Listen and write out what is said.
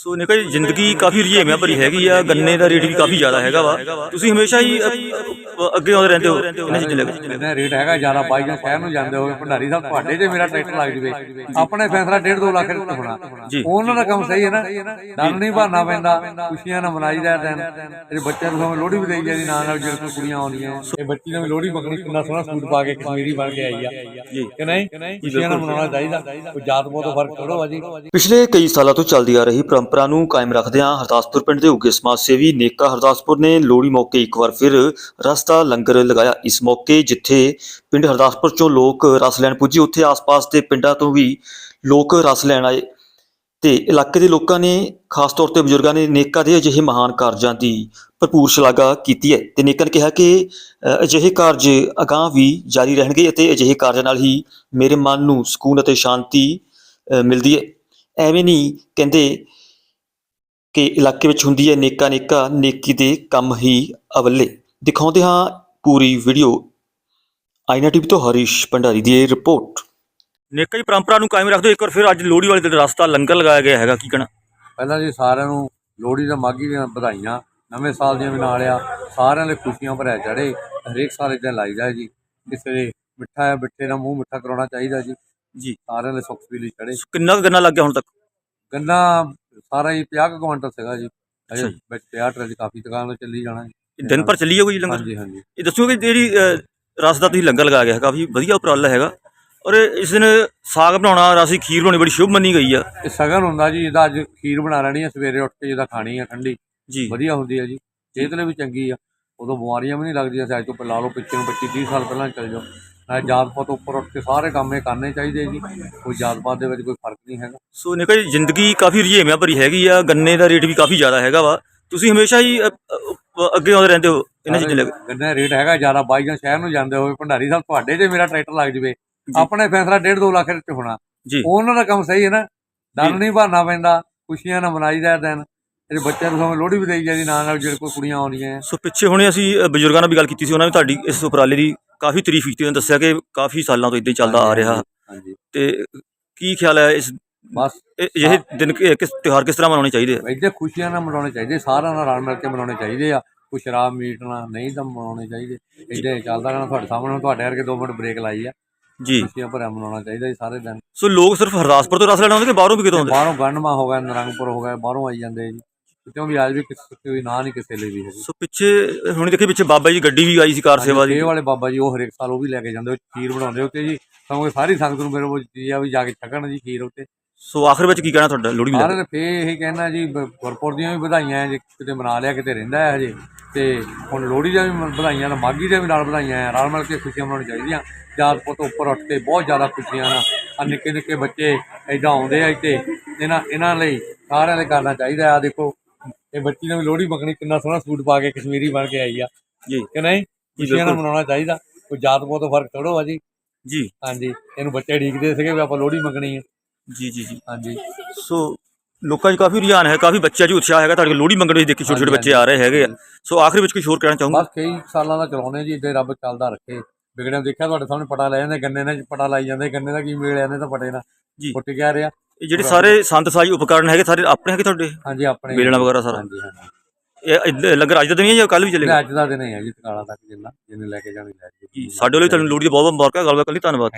ਸੋ ਨਿਕਾ ਜੀ ਜ਼ਿੰਦਗੀ ਕਾਫੀ ਰੁਝੇਵਿਆਂ ਭਰੀ ਹੈਗੀ ਆ ਗੰਨੇ ਦਾ ਰੇਟ ਵੀ ਕਾਫੀ ਜ਼ਿਆਦਾ ਹੈਗਾ ਵਾ। ਤੁਸੀਂ ਹਮੇਸ਼ਾ ਹੀ ਅੱਗੇ ਆਉਂਦੇ ਰਹਿੰਦੇ ਹੋ ਇਹਨਾਂ ਚੀਜ਼ਾਂ ਲੈ ਕੇ। ਇਹਦਾ ਰੇਟ ਹੈਗਾ ਜ਼ਿਆਦਾ ਬਾਈ ਜਾਂ ਸ਼ਹਿਰ ਨੂੰ ਜਾਂਦੇ ਹੋਗੇ ਭੰਡਾਰੀ ਸਾਹਿਬ ਤੁਹਾਡੇ ਜੇ ਮੇਰਾ ਟਰੈਕਟਰ ਲੱਗ ਜਵੇ ਆਪਣੇ ਫੈਸਲਾ 1.5 2 ਲੱਖ ਰੁਪਏ ਹੋਣਾ। ਜੀ। ਉਹਨਾਂ ਦਾ ਕੰਮ ਸਹੀ ਹੈ ਨਾ ਡਰ ਨਹੀਂ ਭਰਨਾ ਪੈਂਦਾ ਖੁਸ਼ੀਆਂ ਨਾਲ ਮਨਾਈਦਾ ਦਿਨ ਇਹ ਬੱਚਿਆਂ ਨੂੰ ਲੋਹੜੀ ਵੀ ਦੇਈ ਜਾਂਦੀ ਨਾਲ ਨਾਲ ਜਿਹੜੇ ਕੋਲ ਕੁੜੀਆਂ ਆਉਂਦੀਆਂ। ਇਹ ਬੱਚੀ ਨੇ ਵੀ ਲੋਹੜੀ ਮੰਗਣੀ ਕਿੰਨਾ ਸੋਹਣਾ ਸੂਟ ਪਾ ਕੇ ਕਸ਼ਮੀਰੀ ਬਣ ਕੇ ਆਈ ਆ। ਜੀ। ਕਿ ਨਹੀਂ? ਖੁਸ਼ੀਆਂ ਨਾਲ ਮਨਾਉਣਾ ਚਾਹੀਦਾ। ਕੋਈ ਜਾਤ ਪਾਤ ਤੋਂ ਫ਼ਰਕ ਥੋੜੋ ਆ ਜੀ। ਪਿਛਲੇ ਕਈ ਸਾਲਾਂ ਤੋਂ ਚੱਲਦੀ ਆ ਰਹੀ ਪਰੰਪਰਾ ਨੂੰ ਕਾਇਮ ਰੱਖਦਿਆਂ ਹਰਦਾਸਪੁਰ ਪਿੰਡ ਦੇ ਉੱਗੇ ਸਮਾਜ ਸੇਵੀ ਨੇਕਾ ਹਰਦਾਸਪੁਰ ਨੇ ਲੋਹੜੀ ਮੌਕੇ ਇੱਕ ਵਾਰ ਫਿਰ ਰਸਤਾ ਲੰਗਰ ਲਗਾਇਆ। ਇਸ ਮੌਕੇ ਜਿੱਥੇ ਪਿੰਡ ਹਰਦਾਸਪੁਰ ਚੋਂ ਲੋਕ ਰਸ ਲੈਣ ਪੁੱਜੇ, ਉੱਥੇ ਆਸ-ਪਾਸ ਦੇ ਪਿੰਡਾਂ ਤੋਂ ਵੀ ਲੋਕ ਰਸ ਲੈਣ ਆਏ ਤੇ ਇਲਾਕੇ ਦੇ ਲੋਕਾਂ ਨੇ, ਖਾਸ ਤੌਰ ਤੇ ਬਜ਼ੁਰਗਾਂ ਨੇ ਨੇਕਾ ਦੇ ਅਜਿਹੇ ਮਹਾਨ ਕਾਰਜਾਂ ਦੀ ਭਰਪੂਰ ਸ਼ਲਾਘਾ ਕੀਤੀ ਹੈ ਤੇ ਨੇਕਾ ਨੇ ਕਿਹਾ ਕਿ ਅਜਿਹੇ ਕਾਰਜ ਅਗਾਂਹ ਵੀ ਜਾਰੀ ਰਹਿਣਗੇ ਅਤੇ ਅਜਿਹੇ ਕਾਰਜਾਂ ਨਾਲ ਹੀ ਮੇਰੇ ਮਨ ਨੂੰ ਸਕੂਨ ਅਤੇ ਸ਼ਾਂਤੀ ਮਿਲਦੀ ਹੈ। ਐਵੇਂ ਨਹੀਂ ਕਹਿੰਦੇ ਕਿ ਇਲਾਕੇ ਵਿੱਚ ਹੁੰਦੀ ਹੈ ਨੇਕਾ ਨੇਕਾ ਨੇਕੀ ਦੇ ਕੰਮ ਹੀ ਅਵੱਲੇ। ਦਿਖਾਉਂਦੇ ਹਾਂ ਪੂਰੀ ਵੀਡੀਓ। ਆਈਨਾ ਟੀਵੀ ਤੋਂ ਹਰੀਸ਼ ਭੰਡਾਰੀ ਦੀ ਇਹ ਰਿਪੋਰਟ। ਨੇਕਾ ਦੀ ਪਰੰਪਰਾ ਨੂੰ ਕਾਇਮ ਰੱਖਦੇ ਇੱਕ ਵਾਰ ਫਿਰ ਅੱਜ ਲੋਹੜੀ ਵਾਲੇ ਦਿਨ ਰਸਤਾ ਲੰਗਰ ਲਗਾਇਆ ਗਿਆ ਹੈਗਾ ਕੀ ਕਹਿਣਾ? ਪਹਿਲਾਂ ਜੀ ਸਾਰਿਆਂ ਨੂੰ ਲੋਹੜੀ ਦਾ ਮਾਗੀ ਦੀਆਂ ਵਧਾਈਆਂ ਨਵੇਂ ਸਾਲ ਦੀਆਂ ਵੀ ਨਾਲ ਆ ਸਾਰਿਆਂ ਲਈ ਖੁਸ਼ੀਆਂ ਭਰਿਆ ਚੜੇ ਹਰੇਕ ਸਾਲ ਇਦਾਂ ਲਾਈਦਾ ਜੀ। ਕਿਸੇ ਦੇ ਮਿੱਠਾ ਹੈ ਮਿੱਠੇ ਦਾ ਮੂੰਹ ਮਿੱਠਾ ਕਰਾਉਣਾ ਚਾਹੀਦਾ ਜੀ। ਜੀ। ਸਾਰਿਆਂ ਲਈ ਸੁੱਖ ਸਵੀਲੀ ਚੜੇ ਕਿੰਨਾ ਕੁ ਗੰਨਾ ਲੱਗ ਗਿਆ ਹੁਣ ਤੱਕ? ਗੰਨਾ ਸਾਰਾ ਹੀ 50 ਕੁ ਕੁਆਂਟਲ ਸੀਗਾ ਜੀ। ਅਜੇ ਅੱਛਾ ਜੀ। ਵਿੱਚ ਪਿਆ ਟਰੈਲੀ ਕਾਫੀ ਦੁਕਾਨ ਤੋਂ ਚੱਲੀ ਜਾਣਾ ਜੀ। ਇਹ ਦਿਨ ਭਰ ਚੱਲੀ ਜਾਊਗੀ ਜੀ ਲੰਗਰ? ਹਾਂਜੀ ਹਾਂਜੀ। ਇਹ ਦੱਸੋ ਕਿ ਜਿਹੜੀ ਅ, ਰਸ ਦਾ ਤੁਸੀਂ ਲੰਗਰ ਲਗਾਇਆ ਗਿਆ ਕਾਫੀ ਵਧੀਆ ਉਪਰਾਲਾ ਹੈਗਾ। ਔਰ ਇਸ ਦਿਨ ਸਾਗ ਬਣਾਉਣਾ ਰਸੀ ਖੀਰ ਬਣਾਉਣੀ ਬੜੀ ਸ਼ੁਭ ਮੰਨੀ ਗਈ ਆ। ਇਹ ਸਗਨ ਹੁੰਦਾ ਜੀ ਇਹਦਾ ਅੱਜ ਖੀਰ ਬਣਾ ਲੈਣੀ ਹੈ ਸਵੇਰੇ ਉੱਠ ਕੇ ਜਿਹਦਾ ਖਾਣੀ ਹੈ ਠੰਡੀ ਜੀ। ਵਧੀਆ ਹੁੰਦੀ ਹੈ ਜੀ। ਸਿਹਤ ਲਈ ਵੀ ਚੰਗੀ ਆ। ਉਦੋਂ ਬਿਮਾਰੀਆਂ ਵੀ ਨਹੀਂ ਲੱਗਦੀਆਂ ਸੀ ਅੱਜ ਤੋਂ ਪਹਿਲਾਂ ਲਾ ਲਓ ਪਿੱਛੇ ਨੂੰ 25 30 ਸਾਲ ਪਹਿਲਾਂ ਚੱਲ ਜਾਓ। ਜਾਤ ਪਾਤ ਉੱਪਰ ਉੱਠ ਕੇ ਸਾਰੇ ਕੰਮ ਇਹ ਕਰਨੇ ਚਾਹੀਦੇ ਜੀ। ਕੋਈ ਜਾਤ ਪਾਤ ਦੇ ਵਿੱਚ ਕੋਈ ਫ਼ਰਕ ਨਹੀਂ ਹੈਗਾ। ਸੋ ਨਿਕਾ ਜੀ ਜ਼ਿੰਦਗੀ ਕਾਫੀ ਰੁਝੇਵਿਆਂ ਭਰੀ ਹੈਗੀ ਆ ਗੰਨੇ ਦਾ ਰੇਟ ਵੀ ਕਾਫੀ ਜ਼ਿਆਦਾ ਹੈਗਾ ਵਾ। ਤੁਸੀਂ ਹਮੇਸ਼ਾ ਹੀ ਅ, ਅ, ਅੱਗੇ ਆਉਂਦੇ ਰਹਿੰਦੇ ਹੋ ਇਹਨਾਂ ਚੀਜ਼ਾਂ ਲੈ ਕੇ। ਗੰਨੇ ਰੇਟ ਹੈਗਾ ਜ਼ਿਆਦਾ ਬਾਈ ਜਾਂ ਸ਼ਹਿਰ ਨੂੰ ਜਾਂਦੇ ਹੋਵੇ ਭੰਡਾਰੀ ਸਾਹਿਬ ਤੁਹਾਡੇ ਜੇ ਮੇਰਾ ਟਰੈਕਟਰ ਲੱਗ ਜਵੇ। ਆਪਣੇ ਫੈਸਲਾ 1.5 2 ਲੱਖ ਰੁਪਏ ਹੋਣਾ। ਜੀ। ਉਹਨਾਂ ਦਾ ਕੰਮ ਸਹੀ ਹੈ ਨਾ। ਡਰ ਨਹੀਂ ਭਰਨਾ ਪੈਂਦਾ ਖੁਸ਼ੀਆਂ ਨਾਲ ਮਨਾਈਦਾ ਦਿਨ। ਇਹ ਬੱਚਿਆਂ ਨੂੰ ਲੋਹੜੀ ਵੀ ਦੇਈ ਜਾਂਦੀ ਨਾਲ ਨਾਲ ਜਿਹੜੇ ਕੋਲ ਕੁੜੀਆਂ ਆਉਂਦੀਆਂ ਸੋ ਪਿੱਛੇ ਹੁਣੇ ਅਸੀਂ ਅ, ਬਜ਼ੁਰਗਾਂ ਨਾਲ ਵੀ ਗੱਲ ਕੀਤੀ ਸੀ ਉਹਨਾਂ ਨੇ ਤੁਹਾਡੀ ਇਸ ਉਪਰਾਲੇ ਦੀ ਕਾਫੀ ਤਾਰੀਫ ਕੀਤੀ ਉਹਨਾਂ ਦੱਸਿਆ ਕਿ ਕਾਫੀ ਸਾਲਾਂ ਤੋਂ ਇਦਾਂ ਹੀ ਚੱਲਦਾ ਆ ਰਿਹਾ। ਹਾਂਜੀ ਤੇ ਕੀ ਖਿਆਲ ਹੈ ਇਸ ਬਸ। ਇਹ ਇਹ ਦਿਨ ਕਿ- ਕਿਸ ਤਿਉਹਾਰ ਕਿਸ ਤਰ੍ਹਾਂ ਮਨਾਉਣੇ ਚਾਹੀਦੇ ਆ? ਇੱਥੇ ਖੁਸ਼ੀਆਂ ਨਾਲ ਮਨਾਉਣੇ ਚਾਹੀਦੇ ਸਾਰਿਆਂ ਨਾਲ ਰਲ ਮਿਲ ਕੇ ਮਨਾਉਣੇ ਚਾਹੀਦੇ ਆ। ਕੋਈ ਸ਼ਰਾਬ ਮੀਟ ਨਾਲ ਨਹੀਂ ਤਾਂ ਮਨਾਉਣੇ ਚਾਹੀਦੇ। ਇੱਦਾਂ ਹੀ ਚੱਲਦਾ ਰਹਿਣਾ ਤੁਹਾਡੇ ਸਾਹਮਣੇ ਹੁਣ ਤੁਹਾਡੇ ਵਰਗੇ 2 ਮਿੰਟ ਬ੍ਰੇਕ ਲਾਈ ਆ। ਜੀ। ਖੁਸ਼ੀਆਂ ਭਰਿਆ ਮਨਾਉਣਾ ਚਾਹੀਦਾ ਜੀ ਸਾਰੇ ਦਿਨ। ਸੋ ਲੋਕ ਸਿਰਫ ਹਰਦਾਸਪੁਰ ਤੋਂ ਰਸ ਲੈਣ ਆਉਂਦੇ ਕਿ ਬਾਹਰੋਂ ਵੀ ਕਿਤੋਂ ਆਉਂਦੇ? ਬਾਹਰੋਂ ਗੰਡਮਾ ਹੋ ਗਿਆ ਨਰੰਗਪੁਰ ਹੋ ਗਿਆ ਬਾਹਰੋਂ ਆਈ ਜਾਂਦੇ ਜੀ। ਕਿਤੋਂ ਵੀ ਅੱਜ ਵੀ ਕਿਸੇ ਕੋਈ ਨਾਂ ਨਹੀਂ ਕਿਸੇ ਲਈ ਵੀ ਹੈਗੀ। ਸੋ ਪਿੱਛੇ ਹੁਣ ਦੇਖੇ ਪਿੱਛੇ ਬਾਬਾ ਜੀ ਗੱਡੀ ਵੀ ਆਈ ਸੀ ਕਾਰ ਸੇਵਾ ਦੀ। ਇਹ ਵਾਲੇ ਬਾਬਾ ਜੀ ਉਹ ਹਰੇਕ ਸਾਲ ਉਹ ਵੀ ਲੈ ਕੇ ਜਾਂਦੇ ਉਹ ਖੀਰ ਬਣਾਉਂਦੇ ਉੱਤੇ ਜੀ ਕਿਉਂਕਿ ਸਾਰੀ ਸੰਗਤ ਨੂੰ ਮੇਰੇ ਕੋਲ ਜੀ ਆ ਵੀ ਜਾ ਕੇ ਛਕਣ ਜੀ ਖੀਰ ਉੱਤੇ ਸੋ ਆਖਰ ਵਿੱਚ ਕੀ ਕਹਿਣਾ ਤੁਹਾਡਾ? ਸਾਰੇ ਮਿਲਾ ਨੇ ਫੇ ਇਹੀ ਕਹਿਣਾ ਜੀ ਗੁਰਪੁਰ ਦੀਆਂ ਵੀ ਵਧਾਈਆਂ ਜੇ ਕਿਤੇ ਮਨਾ ਲਿਆ ਕਿਤੇ ਰਹਿੰਦਾ ਹੈ ਹਜੇ। ਤੇ ਹੁਣ ਲੋਹੜੀ ਦੀਆਂ ਵੀ ਵਧਾਈਆਂ ਨਾਲ ਮਾਗੀ ਦੀਆਂ ਵੀ ਨਾਲ ਵਧਾਈਆਂ ਆ ਰਲ ਮਿਲ ਕੇ ਖੁਸ਼ੀਆਂ ਮਨਾਉਣੀਆਂ ਚਾਹੀਦੀਆਂ। ਜਾਤ ਪੁੱਤ ਉੱਪਰ ਉੱਠ ਕੇ ਬਹੁਤ ਜ਼ਿਆਦਾ ਖੁਸ਼ੀਆਂ ਨਾਲ ਆ ਨਿੱਕੇ ਨਿੱਕੇ ਬੱਚੇ ਐਦਾਂ ਆਉਂਦੇ ਆ ਇੱਥੇ। ਇਹਨਾਂ ਇਹਨਾਂ ਲਈ ਸਾਰਿਆਂ ਦੇ ਕਰਨਾ ਚਾਹੀਦਾ ਆ ਦੇਖੋ। ਇਹ ਬੱਚੀ ਨੇ ਵੀ ਲੋਹੜੀ ਮੰਗਣੀ ਕਿੰਨਾ ਸੋਹਣਾ ਸੂਟ ਪਾ ਕੇ ਕਸ਼ਮੀਰੀ ਬਣ ਕੇ ਆਈ ਆ। ਜੀ। ਕਿ ਨਹੀਂ? ਖੁਸ਼ੀਆਂ ਨਾਲ। ਮਨਾਉਣਾ ਚਾਹੀਦਾ। ਕੋਈ ਜਾਤ ਪਾਤ ਤੋਂ ਫ਼ਰਕ ਥੋੜੋ ਆ ਜੀ। ਜੀ। ਹਾਂਜੀ ਇਹਨੂੰ ਬੱਚੇ ਢੀਕਦੇ ਸੀਗੇ ਵੀ ਆਪਾਂ ਲੋਹੜੀ ਮੰਗਣੀ ਹੈ ਜੀ ਜੀ ਜੀ। ਹਾਂਜੀ। ਸੋ ਲੋਕਾਂ 'ਚ ਕਾਫੀ ਰੁਝਾਨ ਹੈ ਕਾਫੀ ਬੱਚਿਆਂ 'ਚ ਉਤਸ਼ਾਹ ਹੈਗਾ। ਤੁਹਾਡੇ ਲੋਹੜੀ ਮੰਗਣ ਵਿੱਚ ਦੇਖੀ ਛੋਟੇ ਛੋਟੇ ਬੱਚੇ ਆ ਰਹੇ ਹੈਗੇ ਆ। ਸੋ ਆਖਰੀ ਵਿੱਚ ਕੁਝ ਹੋਰ ਕਹਿਣਾ ਚਾਹੂੰਗਾ? ਬਸ ਕਈ ਸਾਲਾਂ ਦਾ ਚਲਾਉਣੇ ਜੀ ਇੱਦਾਂ ਹੀ ਰੱਬ ਚੱਲਦਾ ਰੱਖੇ। ਵਿਗੜਿਆ ਦੇਖਿਆ ਤੁਹਾਡੇ ਸਾਹਮਣੇ ਪਟਾ ਲੈ ਜਾਂਦੇ ਗੰਨੇ ਨਾਲ ਪਟਾ ਲਾਈ ਜਾਂਦੇ ਗੰਨੇ ਦਾ ਕੀ ਮੇਲ ਜਾਂਦੇ ਤਾਂ ਪਟੇ ਨਾਲ ਜੀ। ਫੁੱਟ ਗਿਆ ਰਿਹਾ। ਇਹ ਜਿਹੜੇ ਸਾਰੇ ਸੰਤ ਸਾਜੀ ਉਪਕਰਨ ਹੈਗੇ ਸਾਰੇ ਆਪਣੇ ਹੈਗੇ ਤੁਹਾਡੇ? ਹਾਂਜੀ ਆਪਣੇ ਵੇਲਣਾ ਵਗੈਰਾ ਸਾਰਾ? ਹਾਂਜੀ ਹਾਂਜੀ। ਇਹ ਇੱਦਾਂ ਲੰਗਰ ਅੱਜ ਦਾ ਦਿਨ ਹੀ ਜਾਂ ਕੱਲ ਵੀ ਚੱਲੇਗਾ? ਅੱਜ ਦਾ ਦਿਨ ਹੀ ਜੀ ਤਕਾਲਾ ਤੱਕ ਜਿੰਨਾ ਜਿਹਨੇ ਲੈ ਕੇ ਜਾਣੀ ਲੈ ਜੀ ਸਾਡੇ ਵੱਲੋਂ ਵੀ ਤੁਹਾਨੂੰ ਲੋਹੜੀ ਦੀ ਬਹੁਤ ਬਹੁਤ ਮੁਬਾਰਕਾਂ ਗੱਲਬਾਤ ਲਈ ਧੰਨਵਾਦ।